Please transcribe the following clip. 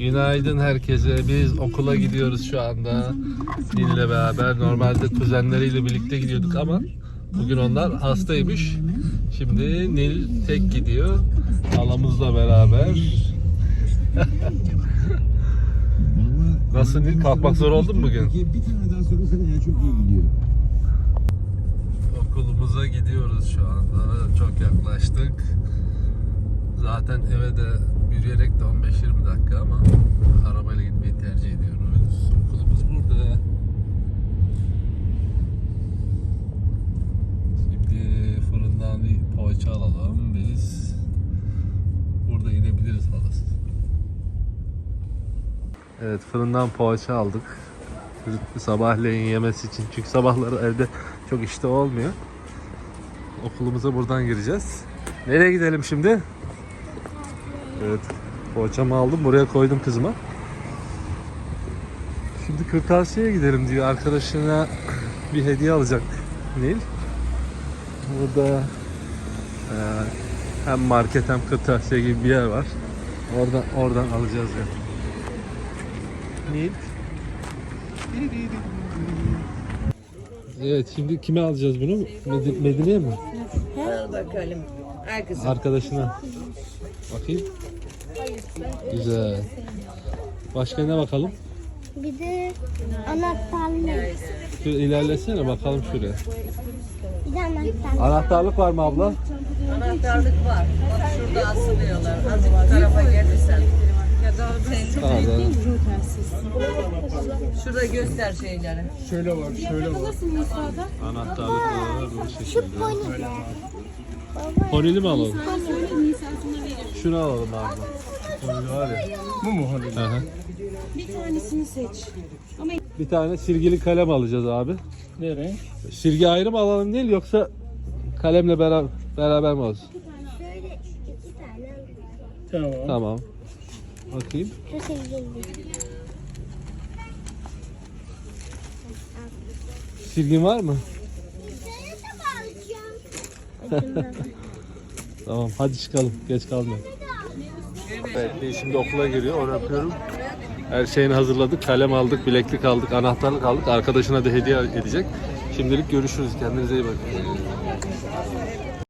Günaydın herkese. Biz okula gidiyoruz şu anda. Nil'le beraber. Normalde kuzenleriyle birlikte gidiyorduk ama bugün onlar hastaymış. Şimdi Nil tek gidiyor. Halamızla beraber. Nasıl Nil? Kalkmak zor oldu mu bugün? Bir tane daha söylesene ya çok iyi gidiyor. Okulumuza gidiyoruz şu anda. Çok yaklaştık. Zaten eve de yürüyerek de 15-20 dakika ama arabayla gitmeyi tercih ediyoruz. Okulumuz burada. Şimdi fırından bir poğaça alalım biz. Burada inebiliriz halası. Evet fırından poğaça aldık. Sabahleyin yemesi için. Çünkü sabahları evde çok işte olmuyor. Okulumuza buradan gireceğiz. Nereye gidelim şimdi? Evet. Poğaçamı aldım. Buraya koydum kızıma. Şimdi kırtasiyeye gidelim diyor. Arkadaşına bir hediye alacak Nil. Burada e, hem market hem kırtasiye gibi bir yer var. Oradan oradan alacağız ya. Nil. Evet şimdi kime alacağız bunu? Medi- Medine'ye mi? Al bakalım. Al kızım. Arkadaşına. Bakayım. Güzel. Başka ne bakalım? Bir de anahtarlık. Şöyle ilerlesene bakalım şuraya. Bir de anahtarlık. Anahtarlık var mı abla? Anahtarlık var. Bak şurada asılıyorlar. Azıcık bu tarafa gelirsen. Ya da sen Tamam. şurada göster şeyleri. Anahtarlık var bu Şu şekilde. Ponili mi alalım? Şunu alalım. Ponili var ya. Bu mu honili? Hı hı. Bir tanesini seç. Bir tane silgili kalem alacağız abi. Ne renk? Silgi ayrı mı alalım değil yoksa kalemle beraber beraber mi olsun? Şöyle iki tane. Tamam. Tamam. Bakayım. Silgin var mı? Tamam hadi çıkalım. Geç kalmayalım. Evet şimdi okula giriyor. Onu öpüyorum. Her şeyini hazırladık. Kalem aldık, bileklik aldık, anahtarlık aldık. Arkadaşına da hediye edecek. Şimdilik görüşürüz. Kendinize iyi bakın.